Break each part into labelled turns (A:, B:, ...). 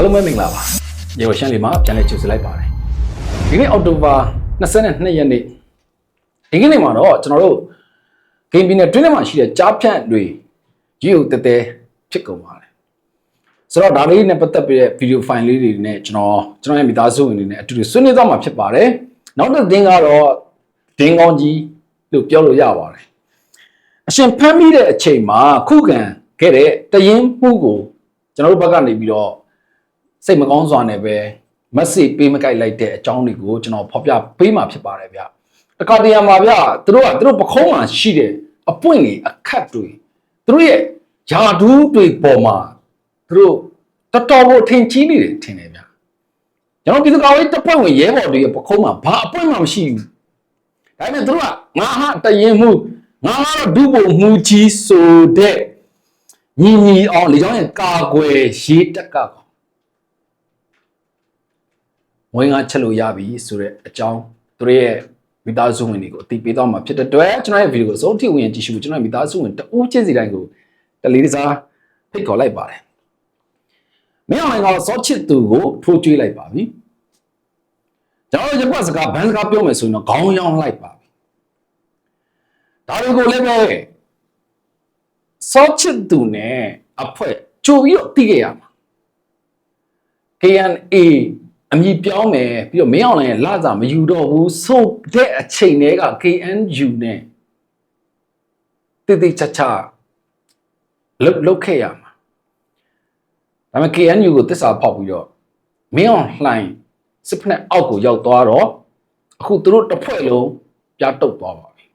A: အားလုံးပဲမင်္ဂလာပါရေဝရှမ်းလေးမှာပြန်လည်ကြိုဆိုလိုက်ပါတယ်ဒီနေ့အောက်တိုဘာ22ရက်နေ့ဒီကနေ့မှာတော့ကျွန်တော်တို့ဂိမ်းပီနယ်တွင်းထဲမှာရှိတဲ့ကြားဖြန့်တွေရေကိုတဲတဲဖြစ်ကုန်ပါတယ်ဆိုတော့ဒါလေးနဲ့ပတ်သက်ပြီးတဲ့ဗီဒီယိုဖိုင်လေးတွေနဲ့ကျွန်တော်ကျွန်တော်ရဲ့မိသားစုဝင်တွေနဲ့အတူတူဆွေးနွေးသွားမှာဖြစ်ပါတယ်နောက်တစ်သင်းကတော့ဒင်းကောင်းကြီးလို့ပြောလို့ရပါတယ်အရှင်ဖမ်းမိတဲ့အချိန်မှာခုခံခဲ့တဲ့တရင်မှုကိုကျွန်တော်တို့ဘက်ကနေပြီးတော့ စိတ်မကောင်းစွာနဲ့ပဲမက်ဆေ့ပေးမကြိုက်လိုက်တဲ့အကြောင်းတွေကိုကျွန်တော်ဖော်ပြပေးမှာဖြစ်ပါတယ်ဗျတခါတရံမှာဗျသူတို့ကသူတို့ပခုံးမှာရှိတဲ့အပွင့်တွေအခက်တွေသူတို့ရဲ့ယာဒူးတွေပေါ်မှာသူတို့တော်တော်ကိုထင်ကြီးနေတယ်ထင်တယ်ဗျကျွန်တော်ဒီကောင်လေးတစ်ပွင့်ဝင်ရဲဘော်တွေရဲ့ပခုံးမှာဘာအပွင့်မှမရှိဘူးဒါပေမဲ့သူတို့ကငါဟာတရင်မှုငါကတော့ဒုဘုံမှုကြီးဆိုတဲ့ညီညီအောင်လေကြောင်းရဲ့ကာကွယ်ရေးတက်က ကောင်ငွေငါချက်လို့ရပြီဆိုတဲ့အကြောင်းသူတို့ရဲ့မိသားစုဝင်တွေကိုအသိပေးတော့မှာဖြစ်တဲ့အတွက်ကျွန်တော်ရဲ့ဗီဒီယိုကိုစိုးထိဝင်ကြည့်ရှုဖို့ကျွန်တော်ရဲ့မိသားစုဝင်တဦးချင်းစီတိုင်းကိုတလေးတစားဖိတ်ခေါ်လိုက်ပါတယ်မင်းအောင်ကတော့စောချစ်သူကိုထိုးကျွေးလိုက်ပါပြီကျွန်တော်တို့ရပတ်စကားဘန်းစကားပြောမယ်ဆိုရင်တော့ခေါင်းရောင်းလိုက်ပါပြီဒါတွေကိုလည်းပဲစောချစ်သူနဲ့အဖွဲကြိုပြီးတော့သိခဲ့ရမှာ KNA အမည်ပြောင်းမယ်ပြီးတော့မင်းအောင်လိုင်းရဲ့လာစာမယူတော့ဘူးဆိုတဲ့အချိန်တည်းက KNU နဲ့တိတိချာချာလုတ်လုတ်ခဲ့ရမှာဒါပေမဲ့ KNU ကိုတစ္ဆာဖောက်ပြီးတော့မင်းအောင်လှိုင်းစစ်ဖက်နဲ့အောက်ကိုရောက်သွားတော့အခုသူတို့တစ်ဖွဲ့လုံးပြတ်တုတ်သွားပါပြီ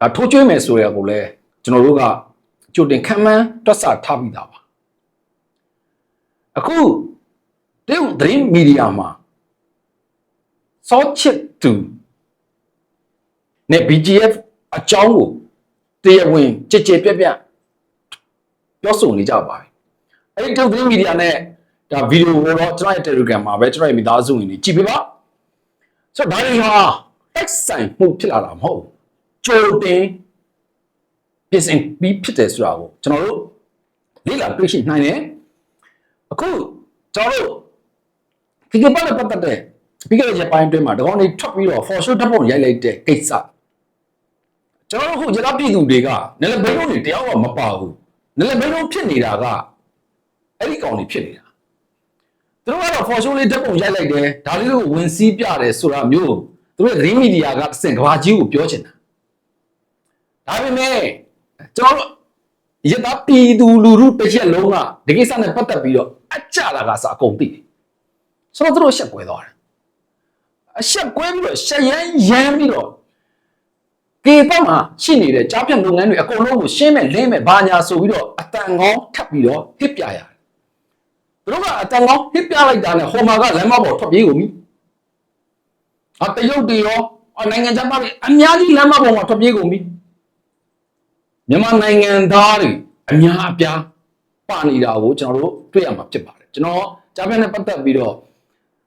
A: ဒါထိုးကျွေးမယ်ဆိုရကိုလည်းကျွန်တော်တို့ကကြိုတင်ခံမှန်းတွက်ဆထားပြီးသားပါ အခုတရုတ်သတင်းမီဒီယာမှာစောချစ်သူနဲ့ BGF အကြောင်းကိုတရားဝင်ကြည်ကြည်ပြက်ပြက်ပြောဆိုနေကြပါပြီ။အဲဒီတရုတ်သတင်းမီဒီယာနဲ့ဒါဗီဒီယိုကိုတော့ကျွန်တော်ရဲ့ Telegram မှာပဲကျွန်တော်ရဲ့မိသားစုဝင်တွေကြည့်ပြပါ။ဆိုတော့ဒါတွေဟာတက်ဆိုင်မှုဖြစ်လာတာမဟုတ်ဘူး။ကြိုတင်ပြင်ဆင်ပြီးဖြစ်တယ်ဆိုတာကိုကျွန်တော်တို့လေ့လာတွေ့ရှိနိုင်တယ်။ အခုကျွန်တော်တို့ဒီကပတ်နဲ့ပတ်သက်တဲ့ပြီးခဲ့တဲ့ရက်ပိုင်းအတွင်းမှာတကောင်းလေးထွက်ပြီးတော့ for sure ဓာတ်ပုံရိုက်လိုက်တဲ့ကိစ္စကျွန်တော်တို့ခုရတာပြည်သူတွေကနည်းနည်းဘိန်းလုံးတွေတရားမှမပါဘူးနည်းနည်းဘိန်းလုံးဖြစ်နေတာကအဲ့ဒီကောင်တွေဖြစ်နေတာသူတို့ကတော့ for sure လေးဓာတ်ပုံရိုက်လိုက်တယ်ဒါလေးကိုဝင်စည်းပြတယ်ဆိုတာမျိုးသူတို့ green media ကအစင်ကဘာကြီးကိုပြောချင်တာဒါပေမဲ့ကျွန်တော်တို့ရတာပြည်သူလူထုတစ်ချက်လုံးကဒီကိစ္စနဲ့ပတ်သက်ပြီးတော့ အကြလာကစားအကုန်သိတယ်ဆိုတော့သူတို့ရှက်ကွဲသွားတယ်အရှက်ကွဲပြီးတော့ရှက်ရမ်းရမ်းပြီးတော့ကေပတ်မှာရှိနေတဲ့ကြားပြတ်လုပ်ငန်းတွေအကုန်လုံးကိုရှင်းမဲ့လင်းမဲ့ဘာညာဆိုပြီးတော့အတန်ကောင်းထပ်ပြီးတော့ဟစ်ပြရတယ်သူတို့ကအတန်ကောင်းဟစ်ပြလိုက်တာနဲ့ဟိုမှာကလမ်းမပေါ်ထွက်ပြေးကုန်ပြီအတရုတ်တွေရောအနိုင်ငံခြားသားတွေအများကြီးလမ်းမပေါ်မှာထွက်ပြေးကုန်ပြီမြန်မာနိုင်ငံသားတွေအများအပြား ပါနေတာကိုကျွန်တော်တို့တွေ့ရမှာဖြစ်ပါတယ်ကျွန်တော်ကြားပြနဲ့ပတ်သက်ပြီးတော့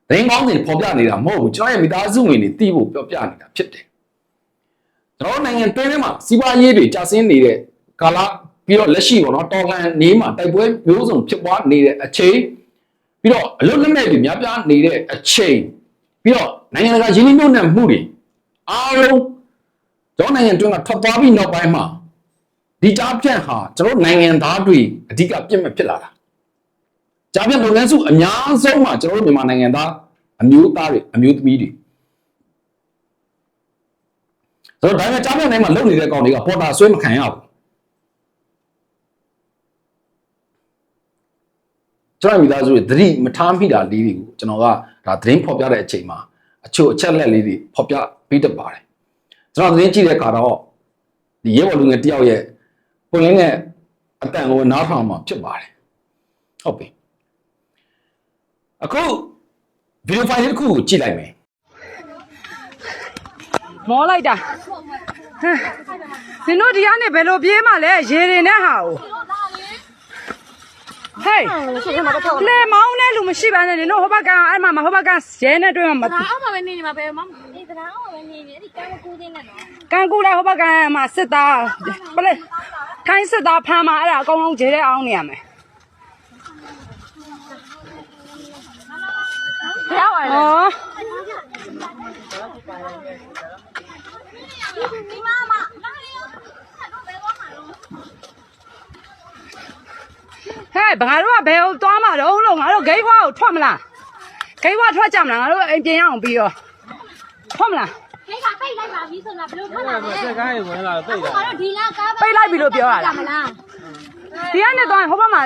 A: ဒင်းကောင်းတွေပေါ်ပြနေတာမဟုတ်ဘူးကျွန်တော်ရဲ့မိသားစုဝင်တွေတီးဖို့ပြောပြနေတာဖြစ်တယ်ကျွန်တော်တို့နိုင်ငံတွင်းထဲမှာစီးပွားရေးတွေကြာဆင်းနေတဲ့ကာလပြီးတော့လက်ရှိပေါ့နော်တော်လန်နေမှာတိုက်ပွဲမျိုးစုံဖြစ်ပွားနေတဲ့အချိန်ပြီးတော့အလုတ်လက်မဲ့တွေများပြားနေတဲ့အချိန်ပြီးတော့နိုင်ငံတကာရင်းနှီးမြှုပ်နှံမှုတွေအားလုံးကျွန်တော်နိုင်ငံတွင်းကထွက်သွားပြီးနောက်ပိုင်းမှာ ဒီကြားပြန့်ဟာကျွန်တော်တို့နိုင်ငံသားတွေအဓိကပြင့်မဲ့ဖြစ်လာတာကြားပြန့်လုပ်ငန်းစုအများဆုံးမှာကျွန်တော်တို့မြန်မာနိုင်ငံသားအမျိုးသားတွေအမျိုးသမီးတွေဆိုတော့ဒါပေမဲ့ကြားပြန့်တိုင်းမှာလုပ်နေတဲ့ကောင်တွေကပေါ်တာဆွဲမခံရဘူးကျွန်တော်မိသားစုတွေသတိမထားမိတာလေးတွေကိုကျွန်တော်ကဒါသတင်းဖော်ပြတဲ့အချိန်မှာအချို့အချက်လက်လေးတွေဖော်ပြပေးတတ်ပါတယ်ကျွန်တော်သတင်းကြည့်တဲ့အခါတော့ဒီရဲဘော်လူငယ်တယောက်ရဲ့ ပွင့်လင်းတဲ့အတန်ကိုနားထောင်မှာဖြစ်ပါတယ်ဟုတ်ပြီအခုဗီဒီယိုဖိုင်လေးတစ်ခုကိုကြည့်လိုက်မယ်
B: မောလိုက်တာဟမ်နင်တို့ဒီကနေဘယ်လိုပြေးမှလဲရေတွေနဲ့ဟာကို ဟေးလေမောင်းနဲ့လူမရှိပါနဲ့နော်ဟိုဘက်ကအဲ့မှာမဟိုဘက်ကရဲနဲ့တွေ့မှာမ
C: သိအောက်မှာပဲနေနေမှာပဲမမနေသလားအောက်မှာပဲနေနေအဲ့ဒီကန်ကူးသေးနဲ့နော်
B: ကန်ကူးလိုက်ဟိုဘက်ကအဲ့မှာစစ်သားပလဲခိုင်းစစ်သားဖမ်းမှာအဲ့ဒါအကုန်လုံးဂျဲတဲ့အောင်းနေရမယ်
C: ရောက်ပါလေ။ဒီမမ
B: ဘာတို့ကဘယ်ကိုသွားမှာတော့လို့ငါတို့ဂိတ်ဘွားကိုထွက်မလားဂိတ်ဘွားထွက်ကြမလားငါတို့အိမ်ပြင်ရအောင်ပြီးတော့ထွက်မလား
C: ခေကပိတ်လိုက်ပါပြီဆိုတော့ဘယ်လိုထွက်လာလဲ
D: စက်ကားရေဝင်လာတော့ပိတ်တာ
C: ငါတို့ဒီလကား
B: ပိတ်လိုက်ပြီလို့ပြောရတာ
C: မလား
B: ဒီကနေ့တော့ဟိုဘက်မှာ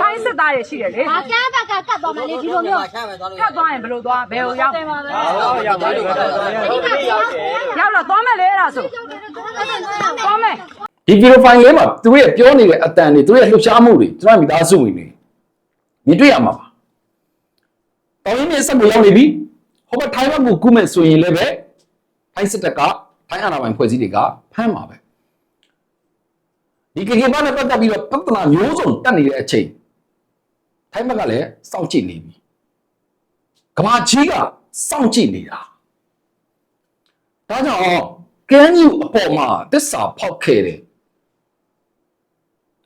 B: ထိုင်းစစ်သားတွေရှိတယ်လေ
C: ဘာကန်းဘက်ကကတ်သွားမလဲဒီလိုမျိုး
B: ကတ်သွားရင်ဘယ်လိုသွားဘယ်ကိုရောက်
D: ဟုတ်ရောက်ပါပြီရောက်ပါပြီ
B: ရောက်တော့သွားမယ်လေအဲ့ဒါဆိုသွားမယ်
A: ဒီဗီဒီယိုဖိုင်လေးမှာသူတို့ရဲ့ပြောနေတဲ့အတန်တွေသူတို့ရဲ့လှုပ်ရှားမှုတွေကျွန်တော်မိသားစုဝင်တွေမြင်တွေ့ရမှာပါ။တော်ရင်းနဲ့ဆက်ကိုရောက်နေပြီ။ဟိုဘက်ထိုင်းဘက်ကိုကူးမဲ့ဆိုရင်လည်းပဲထိုင်းစစ်တပ်ကထိုင်းအာဏာပိုင်ဖွဲ့စည်းတွေကဖမ်းမှာပဲ။ဒီကေကေဘာနဲ့ပတ်သက်ပြီးတော့ပြဿနာမျိုးစုံတက်နေတဲ့အချိန်ထိုင်းဘက်ကလည်းစောင့်ကြည့်နေပြီ။ကဘာကြီးကစောင့်ကြည့်နေတာ။ဒါကြောင့်ကဲညူအပေါ်မှာတစ္ဆာဖောက်ခဲ့တယ်။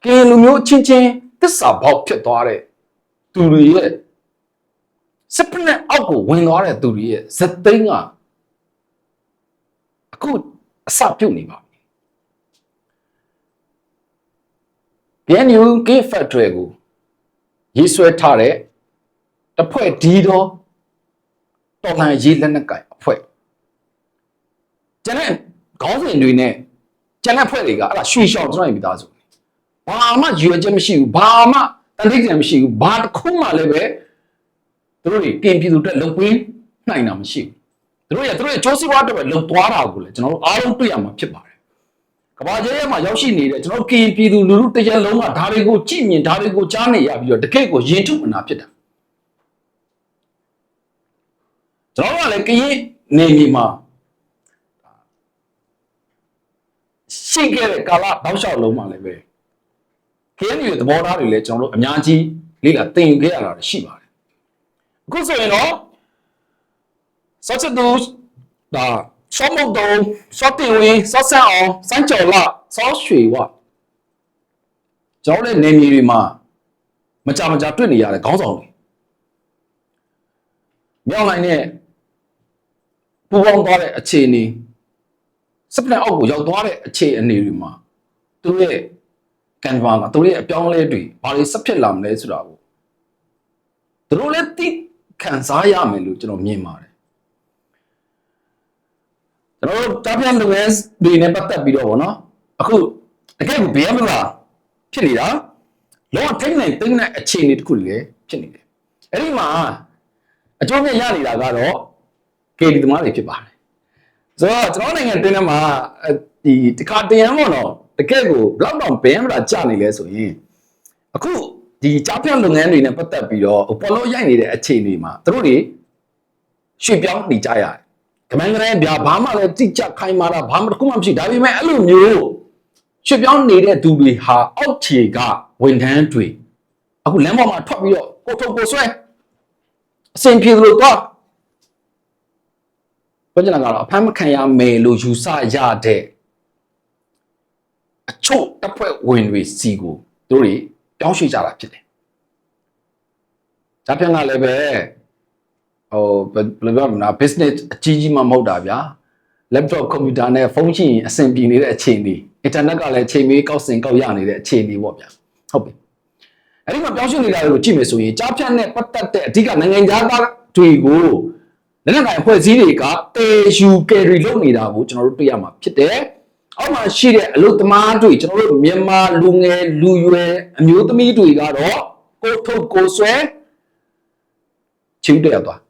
A: ကဲလူမျိုးချင်းချင်းတစ္ဆာဖောက်ဖြစ်သွားတဲ့သူတွေရဲ့စပနက်အောက်ကိုဝင်သွားတဲ့သူတွေရဲ့ဇက်သိန်းကအခုအစပြုတ်နေပါပြီ။ BNU K Factory ကိုရေးဆွဲထားတဲ့တစ်ဖွဲ့ဒီတော့တော်လှန်ရေးလက်နက်ကင်အဖွဲ့ကျန်တဲ့ခေါင်းစဉ်တွေနဲ့ကျန်တဲ့ဖွဲ့တွေကအဲ့ဒါရွှေရှောင်ကျွန်တော်ရဲ့မိသားစု ဘာမှရွေချက်မရှိဘူးဘာမှတတိကျမရှိဘူးဘာတစ်ခုမှလည်းပဲသူတို့တွေကင်ပြည်သူတက်လုံပွင်းနိုင်တာမရှိဘူးသူတို့ရသူတို့ရဲ့ကြိုးစီးပွားတက်ပဲလုံသွားတာကိုလည်းကျွန်တော်တို့အားလုံးတွေ့ရမှာဖြစ်ပါတယ်ကဘာကျဲမှာရောက်ရှိနေတဲ့ကျွန်တော်တို့ကင်ပြည်သူလူထုတစ်ရက်လုံးကဒါတွေကိုကြည့်မြင်ဒါတွေကိုကြားနေရပြီးတော့တကယ့်ကိုရင်ထုမနာဖြစ်တာကျွန်တော်တို့ကလည်းကရင်နေမြေမှာရှိခဲ့တဲ့ကာလတောက်လျှောက်လုံးမှလည်းပဲ ခင်းရဲ့သဘောထားတွေလည်းကျွန်တော်တို့အများကြီးလေ့လာသင်ခဲ့ရတာရှိပါတယ်အခုဆိုရင်တော့စောချတူဒါစောမုတ်တုံစောတင်ဝင်းစောဆန်းအောင်စန်းကျော်လာစောရွှေဝကျွန်တော်တို့နေမြေတွေမှာမကြမကြတွေ့နေရတဲ့ခေါင်းဆောင်တွေမြောက်နိုင်တဲ့ပူပေါင်းသွားတဲ့အခြေအနေစပလက်အောက်ကိုရောက်သွားတဲ့အခြေအနေတွေမှာသူတို့ရဲ့ ကန်ဗာကသူတို့ရဲ့အပြောင်းအလဲတွေဘာတွေဆက်ဖြစ်လာမလဲဆိုတာကိုသူတို့လည်းသိခံစားရမယ်လို့ကျွန်တော်မြင်ပါတယ်ကျွန်တော်တို့တာပြန်လူငယ်တွေနဲ့ပတ်သက်ပြီးတော့ဗောနော်အခုတကယ်ကိုဘေးမလားဖြစ်နေတာလောကထိတ်နိုင်သိမ့်တဲ့အခြေအနေတစ်ခုလေဖြစ်နေတယ်အဲ့ဒီမှာအကျိုးမြတ်ရနေတာကတော့ကေဒီသမားတွေဖြစ်ပါတယ်ဆိုတော့ကျွန်တော်နိုင်ငံတင်းထဲမှာအဲဒီတခါတရံပေါ့နော် တကယ့်ကိုဘလောက်တော့ဘယ်မှာကြာနေလဲဆိုရင်အခုဒီကြားပြလုပ်ငန်းတွေနဲ့ပတ်သက်ပြီးတော့ပေါ်လို့ရိုက်နေတဲ့အခြေအနေမှာသူတို့တွေရွှေ့ပြောင်းနေကြရတယ်။ကမန်းကလေးဗျာဘာမှလည်းတိကျခိုင်မာတာဘာမှတစ်ခုမှမရှိဒါပေမဲ့အဲ့လိုမျိုးရွှေ့ပြောင်းနေတဲ့သူတွေဟာအောက်ခြေကဝန်ထမ်းတွေအခုလမ်းပေါ်မှာထွက်ပြီးတော့ကိုထုတ်ကိုဆွဲအစင်ပြေလို့တော့ပြောချင်တာကတော့အဖမ်းမခံရမယ်လို့ယူဆရတဲ့ အချို့တပ်ဖွဲ့ဝင်တွေစီကိုသူတို့တွေပြောင်းရွှေ့ကြတာဖြစ်တယ်။ဒါပြန်ကလည်းပဲဟိုဘယ်လိုပြောမလဲ business အကြီးကြီးမှမဟုတ်တာဗျာ။ laptop computer နဲ့ဖုန်းရှိရင်အဆင်ပြေနေတဲ့အခြေအနေ internet ကလည်းချိန်မီကောက်စင်ကောက်ရနေတဲ့အခြေအနေပေါ့ဗျာ။ဟုတ်ပြီ။အဲဒီမှာပြောင်းရွှေ့နေတာတွေကိုကြည့်မယ်ဆိုရင်ကြားဖြတ်နဲ့ပတ်သက်တဲ့အဓိကနိုင်ငံသားတွေကိုလက်နက်ကိုင်အဖွဲ့အစည်းတွေကတေယူကယ်ရီလုပ်နေတာကိုကျွန်တော်တို့တွေ့ရမှာဖြစ်တယ်။ အောက်မှာရှိတဲ့အလုသမားတွေကျွန်တော်တို့မြန်မာလူငယ်လူရွယ်အမျိုးသမီးတွေကတော့ကိုထုတ်ကိုဆွဲချူတက်ရသွား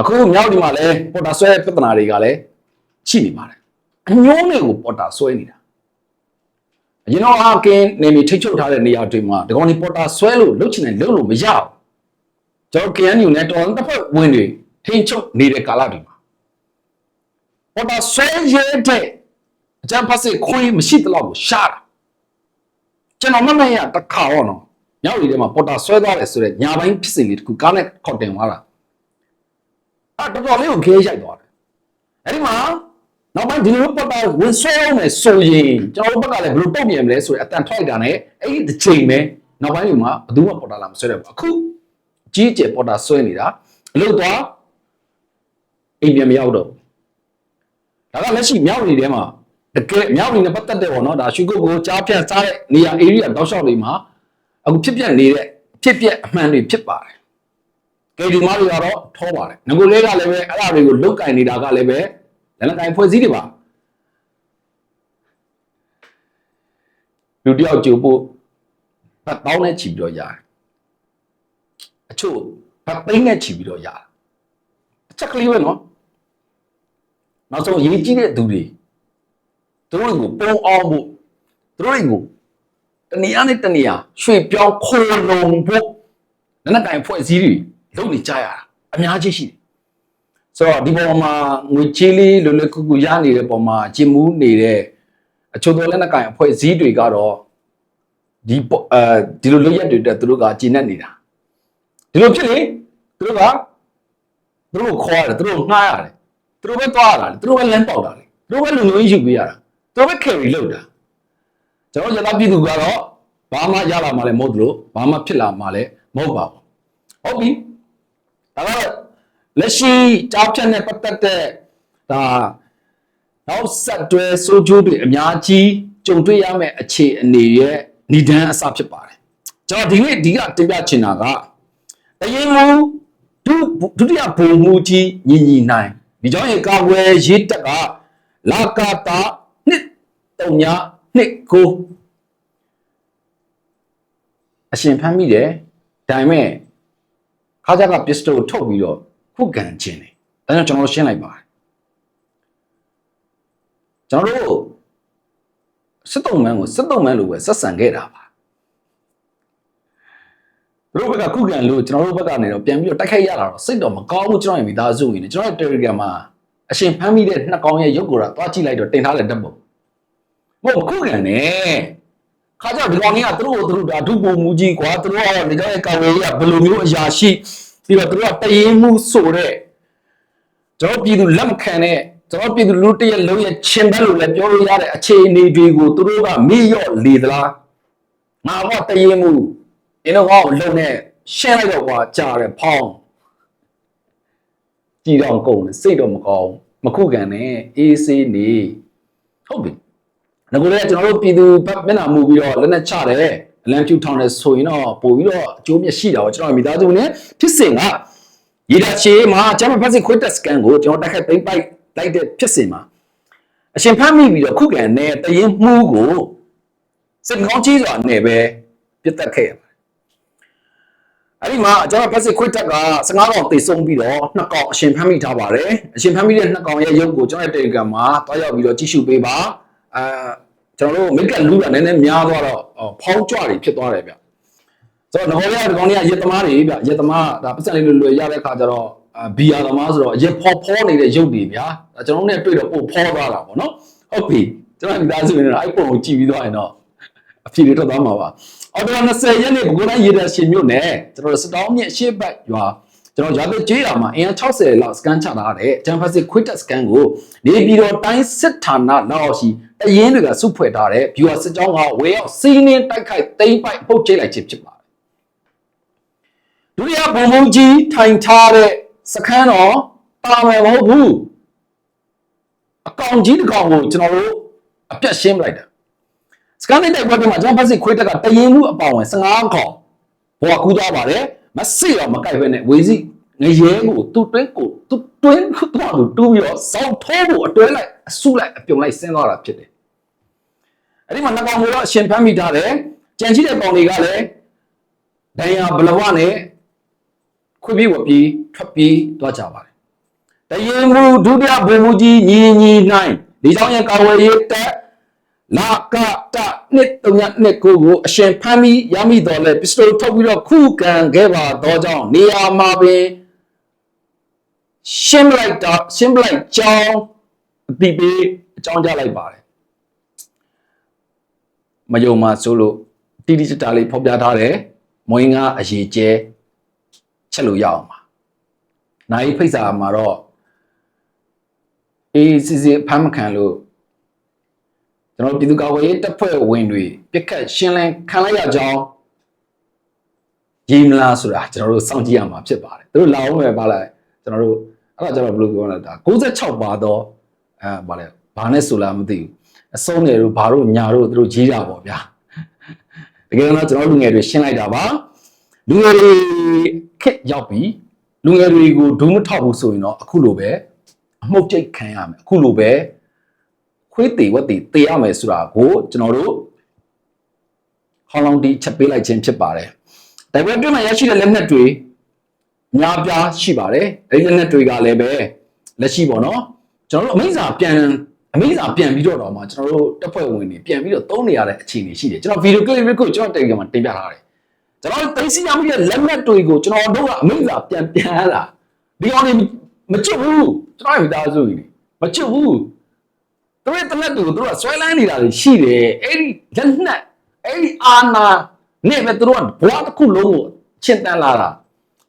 A: အခုမြောက်ဒီမှာလဲပေါ်တာဆွဲပြဿနာတွေကလည်းရှိနေပါတယ်အညိုးတွေကိုပေါ်တာဆွဲနေတာအရင်တော့အကင်းနေမီထိတ်ချုပ်ထားတဲ့နေရာတွေမှာဒီကောင်ဒီပေါ်တာဆွဲလို့လုတ်ချင်တယ်လုတ်လို့မရဘူးကျွန်တော် KNU နဲ့တော်တော်တစ်ဖက်ဝင်တွေထိန်ချုပ်နေတဲ့ကာလတွေမှာ ပေါ်တာဆွဲရဲတဲ့အကြံဖတ်စစ်ခွေးမရှိတလောက်ကိုရှာတာကျွန်တော်မမရတခါတော့နော်ညောက်ရီထဲမှာပေါ်တာဆွဲသွားတယ်ဆိုတော့ညာပိုင်းဖြစ်စဉ်လေးတခုကားနဲ့ခေါက်တင်သွားတာအဲ့တော်တော်လေးကိုခေးရိုက်သွားတယ်အဲ့ဒီမှာနောက်ပိုင်းဒီလိုပေါ်တာဝင်ဆွဲအောင်မယ်ဆိုရင်ကျွန်တော်တို့ဘက်ကလည်းဘယ်လိုတုံ့ပြန်မလဲဆိုရင်အတန်ထွက်လိုက်တာ ਨੇ အဲ့ဒီတစ်ချိန်ပဲနောက်ပိုင်းတွေမှာဘယ်သူမှပေါ်တာလာမဆွဲတယ်ပေါ့အခုအကြီးအကျယ်ပေါ်တာဆွဲနေတာအလို့သွားအိမ်ပြန်မရောက်တော့ဘူး ဒါကလက်ရှိမြောက်နေထဲမှာတကယ်မြောက်နေနဲ့ပတ်သက်တဲ့ပေါ့နော်ဒါရွှေကုတ်ကိုကြားဖြတ်စားတဲ့နေရာ area တောက်လျှောက်တွေမှာအခုဖြစ်ပြနေတဲ့ဖြစ်ပြအမှန်တွေဖြစ်ပါတယ်ကယ်ဒီမားတွေကတော့ထောပါတယ်ငကိုလေးကလည်းပဲအဲ့ဒါတွေကိုလုတ်ကင်နေတာကလည်းပဲလက်နက်ကင်ဖွဲ့စည်းတွေပါလူတယောက်ကြိုဖို့ဘတ်တောင်းနဲ့ချီပြီးတော့ရတယ်အချို့ဘတ်သိန်းနဲ့ချီပြီးတော့ရတယ်အချက်ကလေးပဲနော် နောက်ဆုံးရေးကြည့်တဲ့သူတွေသူတို့ကိုပုံအောင်ဖို့သူတို့တွေကိုတနေရာနဲ့တနေရာရွှေ့ပြောင်းခိုးလုံဖို့လက်နက်ကင်ဖွဲ့စည်းတွေလုပ်နေကြရတာအများကြီးရှိတယ်ဆိုတော့ဒီပေါ်မှာငွေချေးလေးလွယ်လွယ်ကူကူရနေတဲ့ပုံမှာဂျင်မူးနေတဲ့အချို့သောလက်နက်ကင်အဖွဲ့အစည်းတွေကတော့ဒီပေါ်အဲဒီလိုလုပ်ရက်တွေတက်သူတို့ကကျင့်နေနေတာဒီလိုဖြစ်လေသူတို့ကသူတို့ကိုခေါ်ရတယ်သူတို့ကိုငှားရတယ် သူတို့ပဲတွားရတာလေသူတို့ပဲလမ်းပေါက်တာလေသူတို့ပဲလူမျိုးကြီးယူပေးရတာသူတို့ပဲ carry လုပ်တာကျွန်တော်ရသပြည်သူကတော့ဘာမှရလာမှလည်းမဟုတ်သလိုဘာမှဖြစ်လာမှလည်းမဟုတ်ပါဘူးဟုတ်ပြီဒါကတော့လက်ရှိကြောက်ချက်နဲ့ပတ်သက်တဲ့ဒါနောက်ဆက်တွဲဆိုးကျိုးတွေအများကြီးကြုံတွေ့ရမယ့်အခြေအနေရဲ့ဏ္ဍန်အစဖြစ်ပါတယ်ကျွန်တော်ဒီနေ့ဒီကတင်ပြချင်တာကတရင်မူဒုဒုတိယဘုံမူကြီးညီညီနိုင် ဒီကြောင့်ရေကာဝယ်ရေးတက်ကလာကာတာနှစ်တုံညာနှစ်ကိုအရှင်ဖမ်းမိတယ်ဒါပေမဲ့ခါကြကပစ္စတိုထုတ်ပြီးတော့ခုခံခြင်းတယ်ဒါကြောင့်ကျွန်တော်တို့ရှင်းလိုက်ပါတယ်ကျွန်တော်တို့စစ်တုံးမန်းကိုစစ်တုံးမန်းလိုပဲဆက်ဆံခဲ့တာပါသူ တို့ဘက်ကခုခံလို့ကျွန်တော်တို့ဘက်ကနေတော့ပြန်ပြီးတော့တိုက်ခိုက်ရတာတော့စိတ်တော့မကောင်းဘူးကျွန်တော်ရဲ့မိသားစုဝင်နေကျွန်တော်ရဲ့ Telegram မှာအရှင်ဖမ်းမိတဲ့နှစ်ကောင်ရဲ့ရုပ်ကိုယ်တော့တွားကြည့်လိုက်တော့တင်ထားတဲ့ဓာတ်ပုံမဟုတ်ခုခံနဲ့ခါကြဒီကောင်ကြီးကသူတို့ကိုသူတို့ဒါဒုပုံမူကြီးကွာသူတို့ကတော့ဒီကောင်ရဲ့ကောင်လေးကဘယ်လိုမျိုးအရာရှိပြီးတော့သူတို့ကတရင်မှုဆိုတဲ့ကျွန်တော်ပြည်သူလက်မခံတဲ့ကျွန်တော်ပြည်သူလူတရက်လုံးရဲ့ချင်းဘက်လို့လည်းပြောလို့ရတဲ့အခြေအနေတွေကိုသူတို့ကမေ့လျော့လေသလားငါတော့တရင်မှု အင်းတော့ကောလုံနဲ့ရှင်းလိုက်တော့ကွာကြားတယ်ဖောင်းကြည်တော့ကုန်တယ်စိတ်တော့မကောင်းမခုခံနဲ့အေးဆေးနေဟုတ်ပြီငါကလည်းကျွန်တော်တို့ပြည်သူဘက်မျက်နှာမူပြီးတော့လက်နဲ့ချတယ်အလံဖြူထောင်တယ်ဆိုရင်တော့ပို့ပြီးတော့အကျိုးမြတ်ရှိတာပေါ့ကျွန်တော်မိသားစုနဲ့ဖြစ်စဉ်ကရေဒါချေမှာကျွန်တော်ဖက်စစ်ခွတ်တက်စကန်ကိုကျွန်တော်တက်ခက်သိမ့်ပိုက်လိုက်တဲ့ဖြစ်စဉ်မှာအရှင်ဖမ်းမိပြီးတော့ခုခံတဲ့တရင်မှုကိုစက်ကောင်းကြီးစွာနဲ့ပဲပြတ်တက်ခဲ့ရပါ အဲ့ဒီမှာကျွန်တော်ဖက်စစ်ခွတ်တက်က15កောင်တေဆုံးပြီးတော့2កောင်အရှင်ဖမ်းမိထားပါတယ်အရှင်ဖမ်းမိတဲ့2កောင်ရဲ့ရုပ်ကိုကျွန်တော်ရဲ့ Telegram မှာတွားရောက်ပြီးတော့ကြည့်ရှုပေးပါအာကျွန်တော်တို့မိတ်ကလူကနည်းနည်းများသွားတော့ဖောင်းကြွတွေဖြစ်သွားတယ်ဗျဆိုတော့ငေါ်ရဒီကောင်တွေကရက်သမားတွေဗျရက်သမားဒါပတ်စံလေးလွယ်လွယ်ရတဲ့ခါကျတော့အာဘီယာသမားဆိုတော့ရက်ဖောဖောနေတဲ့ရုပ်တွေဗျာဒါကျွန်တော်တို့နဲ့တွေ့တော့ပို့ဖောသွားတာပေါ့နော်ဟုတ်ပြီကျွန်တော်မိသားစုနေတော့ iPhone ကိုကြည့်ပြီးသွားရင်တော့အဖြေတွေထွက်သွားမှာပါ အော်တို20ရက်နေ့ကိုကိုတိုင်းရေဒါရှင်မြို့နယ်ကျွန်တော်တို့စတောင်းမြင့်ရှေ့ဘက်ရွာကျွန်တော်ရွာသစ်ကျေးရွာမှာအင်အား60လောက်စကန်ချထားတဲ့ဂျမ်ဖက်စစ်ခွစ်တက်စကန်ကိုနေပြည်တော်တိုင်းစစ်ဌာနလောက်ရှိအရင်တွေကစုဖွဲ့ထားတဲ့ viewer စစ်ကြောင်းကဝေရောက်စီးနင်းတိုက်ခိုက်သိမ်းပိုက်ပုတ်ချိတ်လိုက်ခြင်းဖြစ်ပါတယ်ဒုတိယဘုံဘုံကြီးထိုင်ထားတဲ့စခန်းတော်တာမယ်မဟုတ်ဘူးအကောင်ကြီးတစ်ကောင်ကိုကျွန်တော်တို့အပြတ်ရှင်းပလိုက်တာ စကန်လေးတိုက်ပွဲမှာကျွန်တော်ဖက်စစ်ခွေးတက်ကတရင်မှုအပေါင်ဝင်15ခေါင်ဘောကူးသွားပါတယ်မစစ်တော့မကြိုက်ဘဲနဲ့ဝေစီငရဲကိုသူ့တွင်းကိုသူ့တွင်းကိုသူ့တူးပြီးတော့စောင်းထိုးဖို့အတွဲလိုက်အဆုလိုက်အပြုံလိုက်ဆင်းသွားတာဖြစ်တယ်အဲ့ဒီမှာနှစ်ကောင်ကိုတော့အရှင်ဖမ်းမိထားတယ်ကြံရှိတဲ့ကောင်တွေကလည်းဒဏ်ရာဘလဝနဲ့ခွေးပြေးဝပြေးထွက်ပြေးသွားကြပါတယ်တရင်မှုဒုတိယဘုံမူကြီးညီညီနိုင်ဒီကြောင့်ရဲ့ကာဝယ်ရေးတက် လာကတနှစ်တုံညနှစ်ကိုကိုအရှင်ဖမ်းပြီးရမိတော်လဲပစ္စတိုထုတ်ပြီးတော့ခုခံခဲ့ပါတော့ကြောင့်နေရာမှာပင်ရှင်းလိုက်တာရှင်းလိုက်ကြောင်းအတိပေးအကြောင်းကြားလိုက်ပါတယ်မယုံမှဆိုလို့တိတိကျကျလေးဖော်ပြထားတယ်မွေးငါအရေးကျဲချက်လို့ရအောင်ပါနိုင်ဖိတ်စာမှာတော့အေးစစ်စစ်ဖမ်းမခံလို့ ကျွန်တော်ပြည်သူ့ကာကွယ်ရေးတပ်ဖွဲ့ဝင်တွေပြစ်ခတ်ရှင်းလင်းခံလိုက်ရကြောင်းရေးမလားဆိုတာကျွန်တော်တို့စောင့်ကြည့်ရမှာဖြစ်ပါတယ်သူတို့လာအောင်ပဲပါလိုက်ကျွန်တော်တို့အဲ့ဒါကျွန်တော်ဘယ်လိုပြောလဲဒါ66ပါတော့အဲဗာလဲဘာနဲ့ဆိုလားမသိဘူးအစုံငယ်တို့ဘာတို့ညာတို့သူတို့ရေးတာပေါ့ဗျာတကယ်တော့ကျွန်တော်လူငယ်တွေရှင်းလိုက်တာပါလူငယ်တွေခက်ရောက်ပြီလူငယ်တွေကိုဒူးမထောက်ဘူးဆိုရင်တော့အခုလိုပဲအမှုတ်ကျိတ်ခံရမယ်အခုလိုပဲ ခွေးတေဝက်တေတေရမယ်ဆိုတာကိုကျွန်တော်တို့ဟောင်းလောင်းတီချက်ပေးလိုက်ခြင်းဖြစ်ပါတယ်ဒါပေမဲ့တွေ့မှရရှိတဲ့လက်နက်တွေအများပြားရှိပါတယ်အဲဒီလက်နက်တွေကလည်းပဲလက်ရှိပေါ့နော်ကျွန်တော်တို့အမိစာပြန်အမိစာပြန်ပြီးတော့တော့မှကျွန်တော်တို့တပ်ဖွဲ့ဝင်တွေပြန်ပြီးတော့သုံးနေရတဲ့အခြေအနေရှိတယ်ကျွန်တော်ဗီဒီယိုကလစ်ကိုကျွန်တော်တက်ပြီးမှတင်ပြထားတယ်ကျွန်တော်သိစီရမှုရဲ့လက်နက်တွေကိုကျွန်တော်တို့ကအမိစာပြန်ပြန်ရတာဒီအောင်နေမချစ်ဘူးကျွန်တော်ရဲ့မိသားစုကြီးမချစ်ဘူး သူတို့တလက်တူသူတို့ကဆွဲလန်းနေတာတွေရှိတယ်အဲ့ဒီလက်နက်အဲ့ဒီအာနာနဲ့ပဲသူတို့ကဘွားတစ်ခုလုံးကိုရှင်းတန်းလာတာ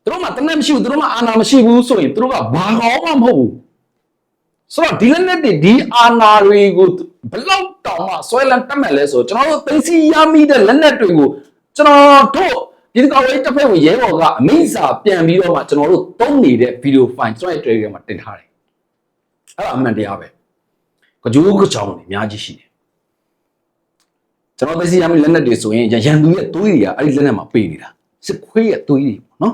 A: သူတို့မှတနက်မရှိဘူးသူတို့မှအာနာမရှိဘူးဆိုရင်သူတို့ကဘာကောင်းမှမဟုတ်ဘူးဆိုတော့ဒီလက်နက်တွေဒီအာနာတွေကိုဘလောက်တောင်မှဆွဲလန်းတတ်မဲ့လဲဆိုတော့ကျွန်တော်တို့သိသိရမိတဲ့လက်နက်တွေကိုကျွန်တော်တို့ဒီကောင်လေးတစ်ဖက်ကိုရဲဘော်ကအမိစာပြန်ပြီးတော့မှကျွန်တော်တို့သုံးနေတဲ့ဗီဒီယိုဖိုင်ကျွန်တော်ရဲ့ Telegram မှာတင်ထားတယ်အဲ့ဒါအမှန်တရားပဲ ကကြိုးကကြောင်နေအများကြီးရှိတယ်ကျွန်တော်သိစီရမယ့်လက်နက်တွေဆိုရင်ရန်သူရဲ့သွေးတွေကအဲ့ဒီလက်နက်မှာပေးနေတာစစ်ခွေးရဲ့သွေးတွေပေါ့နော်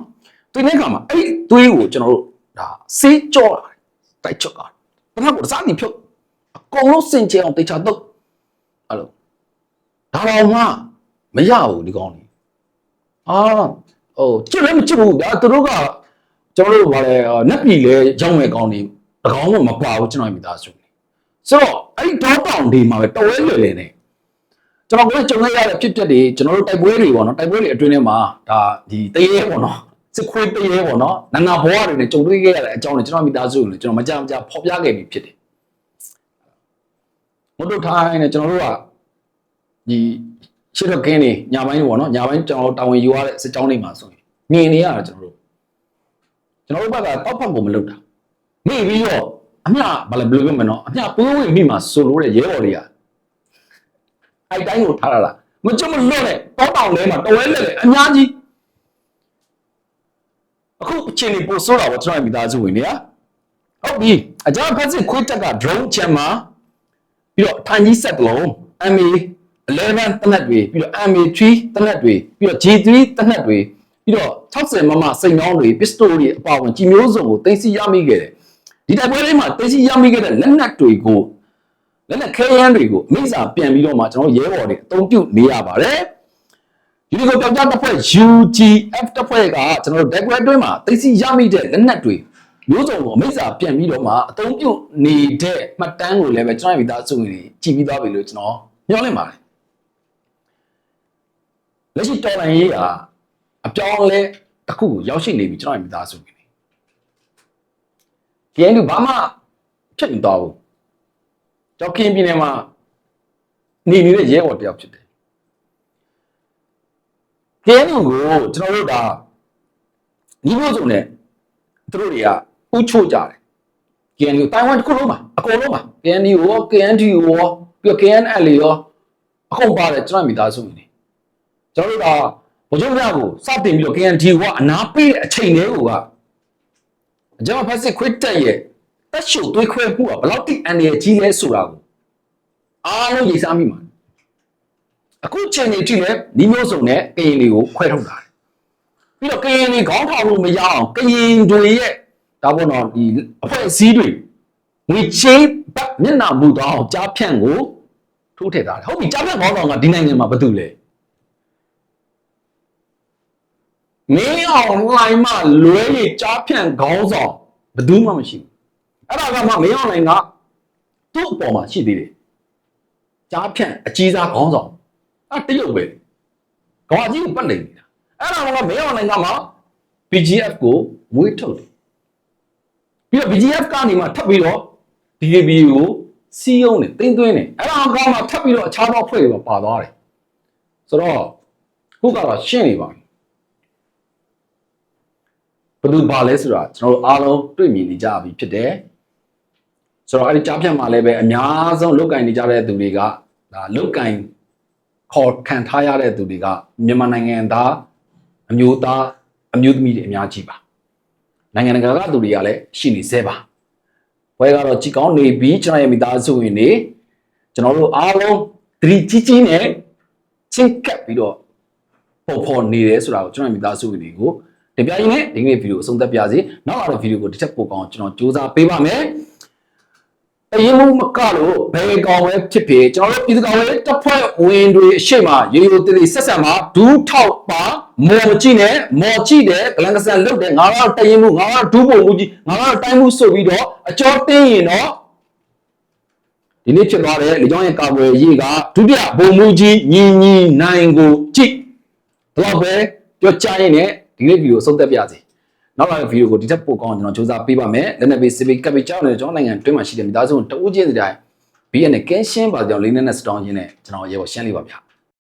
A: သွေးတဲ့ကမှာအဲ့ဒီသွေးကိုကျွန်တော်တို့ဒါစေးကြောတာတိုက်ချော့တာဘာမှကိုစားနေဖြုတ်အကုန်လုံးစင်ကြအောင်တေချာတော့အဲ့လိုဒါတော့မှမရဘူးဒီကောင်းနေအာဟိုချစ်လည်းမချစ်ဘူးဗျာသူတို့ကကျွန်တော်တို့ဗာလဲနက်ပြီလဲကြောင်းမဲ့ကောင်းနေတကောင်မှမကွာဘူးကျွန်တော်မိသားစု ဆိုတော့အဲ့ဒီတောတောင်တွေမှာပဲတော်ရဲလွယ်လွယ်နေကျွန်တော်ကိုကြုံရတဲ့ဖြစ်ပျက်တွေကျွန်တော်တို့တိုက်ပွဲတွေပေါ့နော်တိုက်ပွဲတွေအတွင်းထဲမှာဒါဒီတရေပေါ့နော်စစ်ခွေးတရေပေါ့နော်နာနာဘွားတွေနဲ့ကြုံတွေ့ခဲ့ရတဲ့အကြောင်းတွေကျွန်တော်မိသားစုကိုကျွန်တော်မကြမ်းမကြဖော်ပြခဲ့ပြီးဖြစ်တယ်မတို့ထိုင်းနဲ့ကျွန်တော်တို့ကဒီရှစ်တော့ကင်းနေညပိုင်းပေါ့နော်ညပိုင်းကျွန်တော်တို့တာဝန်ယူရတဲ့စစ်ကြောင်းတွေမှာဆိုရင်မြင်နေရတာကျွန်တော်တို့ကျွန်တော်တို့ဘက်ကတောက်ဖက်ကိုမလုပ်တာမိပြီးတော့ အမျှဘာလဲဘယ်လိုပြောမလဲနော်အမျှပိုးဝင်မိမှာဆိုလို့တဲ့ရဲဘော်တွေကအဲ့တိုင်းကိုထားရတာမကြမလွတ်နဲ့တောတောင်ထဲမှာတော်ဝဲလက်လေအများကြီးအခုအချိန်လေးပို့ဆိုးတာပေါ့ကျွန်တော်မိသားစုဝင်တွေကဟုတ်ပြီအကြမ်းဖက်စစ်ခွေးတက်က drone ချမ်းမှာပြီးတော့ထိုင်ကြီးဆက်တလုံး MA 11တနက်တွေပြီးတော့ MA3 တနက်တွေပြီးတော့ G3 တနက်တွေပြီးတော့60မမစိန်နှောင်းတွေ pistol တွေအပါအဝင်ကြီးမျိုးစုံကိုတင်စီရမိခဲ့တယ် ဒီတိုက်ပွဲလေးမှာတင်စီရမိခဲ့တဲ့လက်နက်တွေကိုလက်နက်ခဲယမ်းတွေကိုအမိစာပြန်ပြီးတော့မှကျွန်တော်ရဲဘော်တွေအသုံးပြုနေရပါတယ်ဒီလိုကြောက်ကြတပ်ဖွဲ့ UGF တပ်ဖွဲ့ကကျွန်တော်တို့တိုက်ပွဲအတွင်းမှာတင်စီရမိတဲ့လက်နက်တွေမျိုးစုံကိုအမိစာပြန်ပြီးတော့မှအသုံးပြုနေတဲ့မှတ်တမ်းကိုလည်းပဲကျွန်တော်မိသားစုဝင်တွေကြည့်ပြီးသွားပြီလို့ကျွန်တော်မျှော်လင့်ပါတယ်လက်ရှိတော်လိုင်းရေးကအပြောင်းအလဲတစ်ခုကိုရောက်ရှိနေပြီကျွန်တော်ရဲ့မိသားစုတွေ နေ။ကျင်းသူဘာမှဖြစ်မသွားဘူး။ကျောက်ခင်းပြည်နယ်မှာနေနေတဲ့ရဲဘော်တယောက်ဖြစ်တယ်။ကျင်းသူကိုကျွန်တော်တို့ဒါညီမျိုးစုံနဲ့သူတို့တွေကဥချို့ကြတယ်။ KNU တိုင်ဝမ်တစ်ခုလုံးမှာအကုန်လုံးမှာ KNU ရော KNDU ရောပြီးတော့ KNL ရောအကုန်ပါတယ်ကျွန်တော်ရဲ့မိသားစုတွေနေ။ကျွန်တော်တို့ကဘုရားမြတ်ကိုစတင်ပြီးတော့ KND ကအနာပေးတဲ့အချိန်လေးကိုက အကျွန်တော်ဖက်စစ်ခွတ်တက်ရဲ့တက်ရှုပ်သွေးခွဲမှုကဘယ်လောက်တိအန်ရကြီးလဲဆိုတာကိုအားလုံးရိပ်စားမိမှာအခုချိန်နေကြည့်လဲဒီမျိုးစုံနဲ့ကရင်တွေကိုခွဲထုတ်တာတယ်ပြီးတော့ကရင်တွေခေါင်းထောင်လို့မရအောင်ကရင်တွေရဲ့ဒါပေါ့နော်ဒီအဖွဲ့အစည်းတွေငွေချေးဘတ်မျက်နှာမူတော့အောင်ကြားဖြန့်ကိုထိုးထည့်တာတယ်ဟုတ်ပြီကြားဖြန့်ခေါင်းဆောင်ကဒီနိုင်ငံမှာဘာတူလဲ မင်းအောင်လိုင်းမှလွဲရကြားဖြန့်ခေါင်းဆောင်ဘယ်သူမှမရှိဘူးအဲ့ဒါကမှမင်းအောင်လိုင်းကသူ့အပေါ်မှာရှိသေးတယ်ကြားဖြန့်အကြီးစားခေါင်းဆောင်အဲ့တရုတ်ပဲကဘာကြီးကိုပတ်နေနေတာအဲ့ဒါကမင်းအောင်လိုင်းကမှ PGF ကိုမွေးထုတ်တယ်ပြီးတော့ PGF ကနေမှထပ်ပြီးတော့ DKB ကိုစီးယုံနေတင်းသွင်းနေအဲ့ဒါကမှထပ်ပြီးတော့အခြားသောဖွဲ့တွေပါပါသွားတယ်ဆိုတော့ခုကတော့ရှင်းနေပါပြီ ဘယ်သူပါလဲဆိုတာကျွန်တော်တို့အားလုံးတွေ့မြင်နေကြပြီဖြစ်တယ်ဆိုတော့အဲ့ဒီကြားဖြတ်မှာလည်းပဲအများဆုံးလုတ်ကင်နေကြတဲ့သူတွေကဒါလုတ်ကင်ခေါ်ခံထားရတဲ့သူတွေကမြန်မာနိုင်ငံသားအမျိုးသားအမျိုးသမီးတွေအများကြီးပါနိုင်ငံတကာကသူတွေကလည်းရှိနေသေးပါဘွဲကတော့ကြည်ကောင်းနေပြီးကျွန်တော်ရဲ့မိသားစုဝင်တွေကျွန်တော်တို့အားလုံးသတိကြီးကြီးနဲ့ချင်းကပ်ပြီးတော့ပေါ်ပေါ်နေတယ်ဆိုတာကိုကျွန်တော်ရဲ့မိသားစုဝင်တွေကို တင်ပြရင်းနဲ့ဒီနေ့ဗီဒီယိုအဆုံးသတ်ပြစီနောက်လာတဲ့ဗီဒီယိုကိုတစ်ချက်ပို့ကောင်းကျွန်တော်စူးစမ်းပေးပါမယ်အရင်မှုမကလို့ဘယ်ကောင်ပဲဖြစ်ဖြစ်ကျွန်တော်တို့ပြည်သူကောင်ပဲတပ်ဖွဲ့ဝင်တွေအရှိမရေရိုတည်တည်ဆက်ဆက်မှာဒူးထောက်ပါမော်ကြည့်နဲ့မော်ကြည့်တယ်ဂလန်ကဆန်လုတ်တယ်ငါကတော့တရင်မှုငါကတော့ဒူးပုံမှုကြီးငါကတော့တိုင်းမှုဆိုပြီးတော့အကျော်တင်းရင်တော့ဒီနေ့ဖြစ်သွားတဲ့လေကြောင်းရဲ့ကာကွယ်ရေးကဒုတိယဘုံမှုကြီးညီညီနိုင်ကိုကြည့်တော့ပဲပြောချရင်လည်း ဒီနေ့ဗီဒီယိုဆုံးသက်ပြစီနောက်လာတဲ့ဗီဒီယိုကိုဒီထက်ပိုကောင်းအောင်ကျွန်တော်စူးစမ်းပေးပါမယ်လက်နက်ပေး civic ကပ်ပြီးကြောင်းနေတဲ့ကျွန်တော်နိုင်ငံတွင်းမှာရှိတဲ့မိသားစုတအူးချင်းစီတိုင်း BN နဲ့ကင်းရှင်းပါကြောင်လေးနဲ့စတောင်းချင်းနဲ့ကျွန်တော်ရေပေါ်ရှင်းလေးပါဗျာ